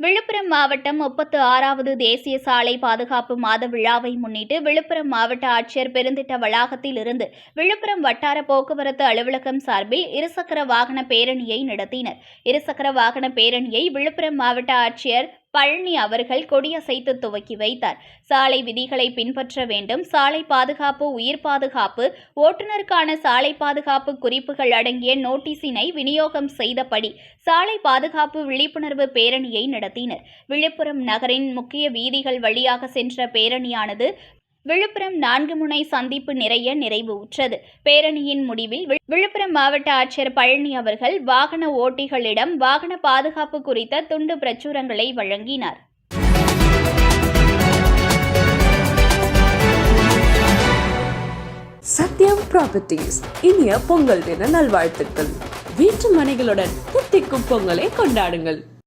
Villupuram மாவட்டம் முப்பத்து ஆறாவது தேசிய சாலை பாதுகாப்பு மாத விழாவை முன்னிட்டு விழுப்புரம் மாவட்ட ஆட்சியர் பெருந்திட்ட வளாகத்தில் இருந்து விழுப்புரம் வட்டார போக்குவரத்து அலுவலகம் சார்பில் இருசக்கர வாகன பேரணியை நடத்தினர். இருசக்கர வாகன பேரணியை விழுப்புரம் மாவட்ட ஆட்சியர் பழனி அவர்கள் கொடியசைத்து துவக்கி வைத்தார். சாலை விதிகளை பின்பற்ற வேண்டும். சாலை பாதுகாப்பு உயிர் பாதுகாப்பு ஓட்டுநருக்கான சாலை பாதுகாப்பு குறிப்புகள் அடங்கிய நோட்டீஸினை விநியோகம் செய்தபடி சாலை பாதுகாப்பு விழிப்புணர்வு பேரணியை நடத்தினர். விழுப்புரம் நகரின் முக்கிய வீதிகள் வழியாக சென்ற பேரணியானது விழுப்புரம் நான்கு முனை சந்திப்பு நிறைய நிறைவு உற்றது பேரணியின் முடிவில் விழுப்புரம் மாவட்ட ஆட்சியர் பழனி அவர்கள் வாகன ஓட்டிகளிடம் வாகன பாதுகாப்பு குறித்த துண்டு பிரச்சுரங்களை வழங்கினார். சத்யம் ப்ராப்பர்ட்டிஸ் இனிய பொங்கல் தின நல்வாழ்த்துக்கள். வீட்டு மனைகளுடன் புத்திக்கும் பொங்கலை கொண்டாடுங்கள்.